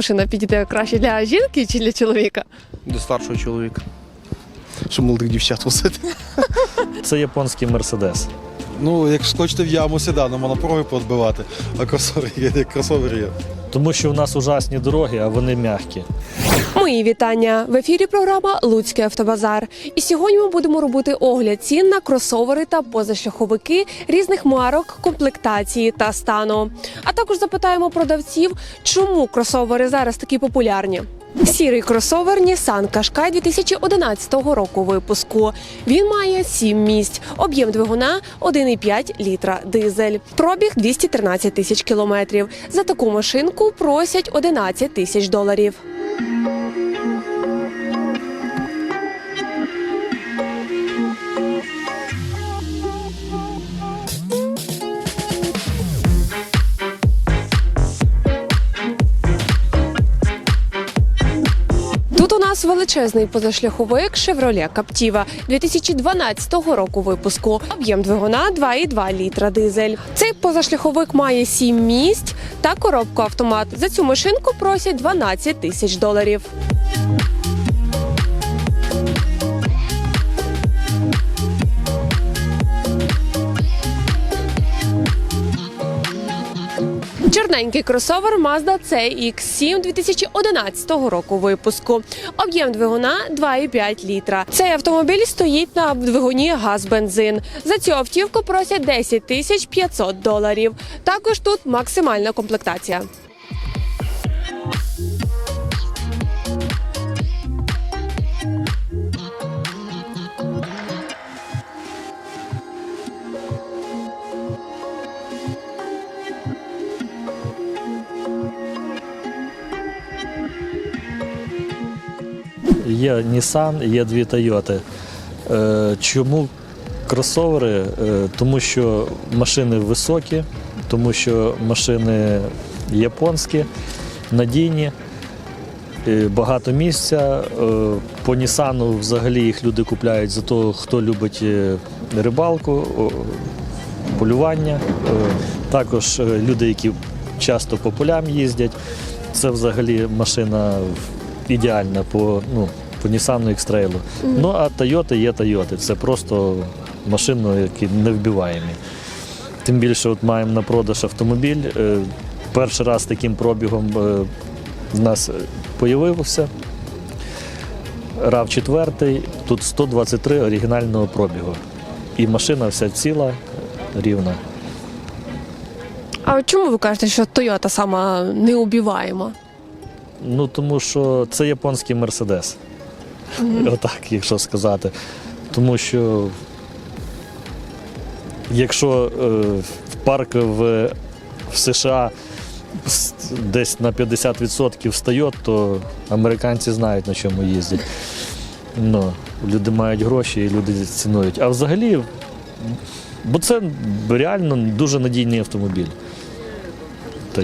машина підійде краще для жінки чи для чоловіка? Для старшого чоловіка. Щоб молодих дівчат возити. Це японський мерседес. Ну, як скочити в яму сідану, можна пороги подбивати, а кросовер є, як кросовер є. Тому що у нас ужасні дороги, а вони м'які. Мої вітання в ефірі. Програма Луцький автобазар. І сьогодні ми будемо робити огляд цін на кросовери та позашляховики різних марок, комплектації та стану. А також запитаємо продавців, чому кросовери зараз такі популярні. Сірий кросовер Nissan Qashqai 2011 року випуску. Він має 7 місць, об'єм двигуна 1,5 літра дизель. Пробіг 213 тисяч кілометрів. За таку машинку просять 11 тисяч доларів. Нас величезний позашляховик Chevrolet Captiva 2012 року випуску. Об'єм двигуна 2,2 літра дизель. Цей позашляховик має 7 місць та коробку автомат. За цю машинку просять 12 тисяч доларів. Чорненький кросовер Mazda CX-7 2011 року випуску. Об'єм двигуна 2,5 літра. Цей автомобіль стоїть на двигуні газ-бензин. За цю автівку просять 10 тисяч 500 доларів. Також тут максимальна комплектація. Є Nissan, є дві Toyota. Е, Чому кросовери? Е, Тому що машини високі, тому що машини японські, надійні, багато місця. Е, По Nissan взагалі їх люди купляють за того, хто любить рибалку, полювання. Також люди, які часто по полям їздять. Це взагалі машина ідеальна по, ну, по Nissan X-Trail. Ну а Toyota є Toyota. Це просто машини, які не вбиваємі. Тим більше от маємо на продаж автомобіль. Е, Перший раз таким пробігом е, в нас з'явився. rav 4 тут 123 оригінального пробігу. І машина вся ціла, рівна. А чому ви кажете, що Toyota сама неубіваєма? Ну тому що це японський мерседес. Отак, якщо сказати. Тому що якщо е, парк в, в США десь на 50% встає, то американці знають, на чому їздять. Ну, люди мають гроші і люди цінують. А взагалі, бо це реально дуже надійний автомобіль.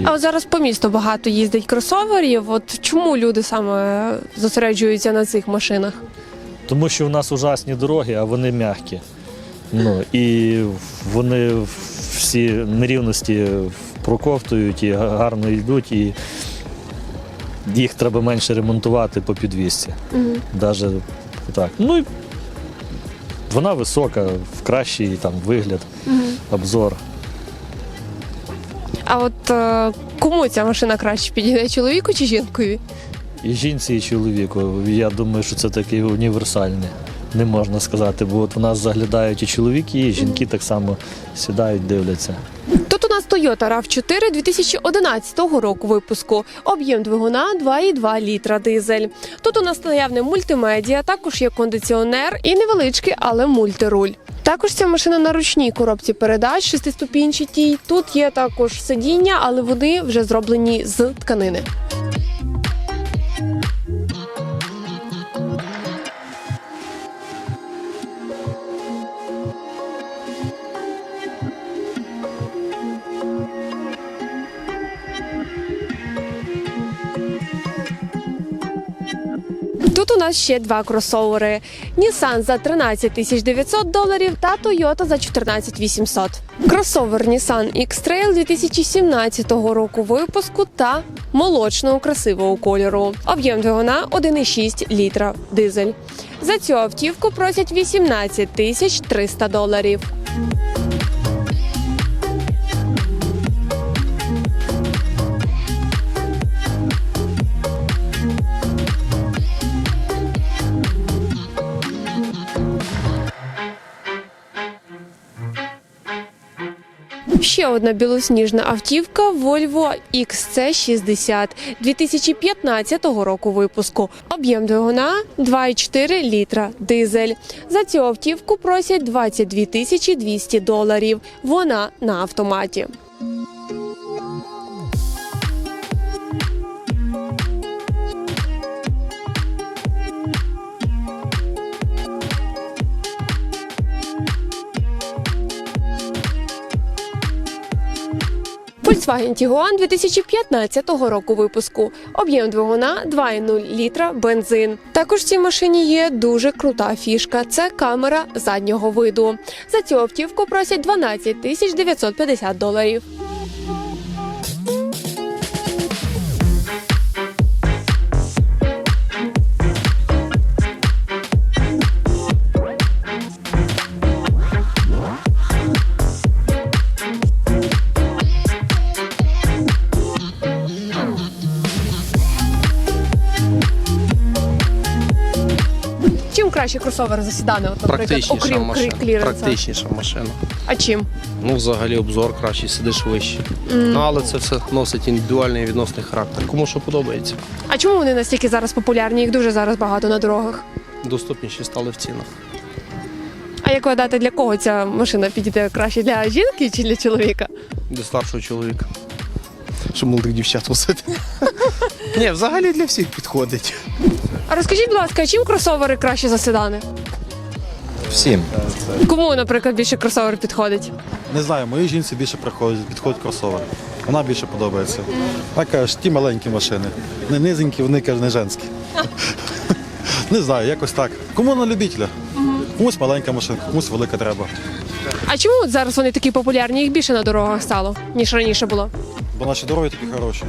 А от зараз по місту багато їздить кросоверів. От чому люди саме зосереджуються на цих машинах? Тому що в нас ужасні дороги, а вони м'які. Ну, і вони всі нерівності проковтують і гарно йдуть, і їх треба менше ремонтувати по підвісці. Даже так. Ну вона висока, в кращий там вигляд, обзор. А от е, кому ця машина краще підійде чоловіку чи жінкові? І жінці, і чоловіку. Я думаю, що це таке універсальне. Не можна сказати, бо от в нас заглядають і чоловіки, і жінки так само сідають, дивляться. Тут у нас Toyota RAV4 2011 року випуску. Об'єм двигуна 2,2 літра дизель. Тут у нас наявне мультимедіа, також є кондиціонер і невеличкий, але мультируль. Також ця машина на ручній коробці передач шестиступінчатій. Тут є також сидіння, але вони вже зроблені з тканини. Тут у нас ще два кросовери: Nissan за 13 тисяч 900 доларів та Toyota за 14 800. Кросовер Nissan X-Trail 2017 року випуску та молочного красивого кольору. Об'єм двигуна 1,6 літра дизель. За цю автівку просять 18 тисяч 300 доларів. Ще одна білосніжна автівка Volvo XC60 2015 року випуску. Об'єм двигуна 2,4 літра дизель. За цю автівку просять 22 тисячі 200 доларів. Вона на автоматі. Volkswagen Tiguan 2015 року випуску. Об'єм двигуна 2,0 літра бензин. Також в цій машині є дуже крута фішка. Це камера заднього виду. За цю автівку просять 12 тисяч 950 доларів. Краще кросовер за седани, от, наприклад, Практичніша окрім машина. кліренса? Практичніша машина. А чим? Ну, взагалі, обзор кращий, сидиш вище. Ну, але це все носить індивідуальний і відносний характер. Кому що подобається. А чому вони настільки зараз популярні? Їх дуже зараз багато на дорогах. Доступніші стали в цінах. А як гадаєте, для кого ця машина підійде краще для жінки чи для чоловіка? Для старшого чоловіка. Щоб молодих дівчат возити. Ні, взагалі для всіх підходить. А розкажіть, будь ласка, чим кросовери краще за седани? Всім. Кому, наприклад, більше кросовер підходить? Не знаю, моїй жінці більше приходить, підходить кросовер. Вона більше подобається. Вона каже, ті маленькі машини. Не низенькі, вони каже, не женські. Не знаю, якось так. Кому на любителя? Комусь маленька машинка, комусь велика треба. А чому от зараз вони такі популярні? Їх більше на дорогах стало, ніж раніше було? Бо наші дороги такі хороші.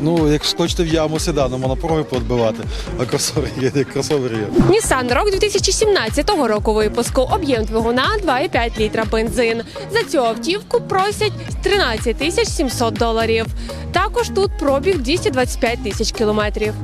Ну, як скочити в яму седаном, на пороги подбивати, а кросовер є, як кросовер є. Нісан рок 2017 року випуску. Об'єм двигуна 2,5 літра бензин. За цю автівку просять 13 тисяч 700 доларів. Також тут пробіг 225 тисяч кілометрів.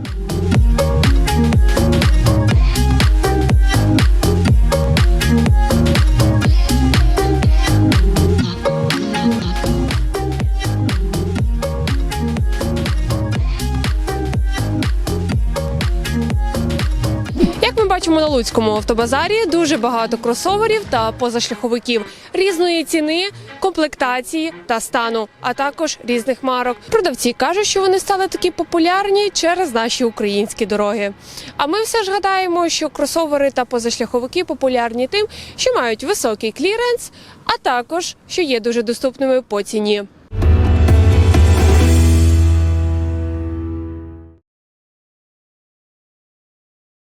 Бачимо на Луцькому автобазарі, дуже багато кросоверів та позашляховиків різної ціни, комплектації та стану, а також різних марок. Продавці кажуть, що вони стали такі популярні через наші українські дороги. А ми все ж гадаємо, що кросовери та позашляховики популярні тим, що мають високий кліренс, а також що є дуже доступними по ціні.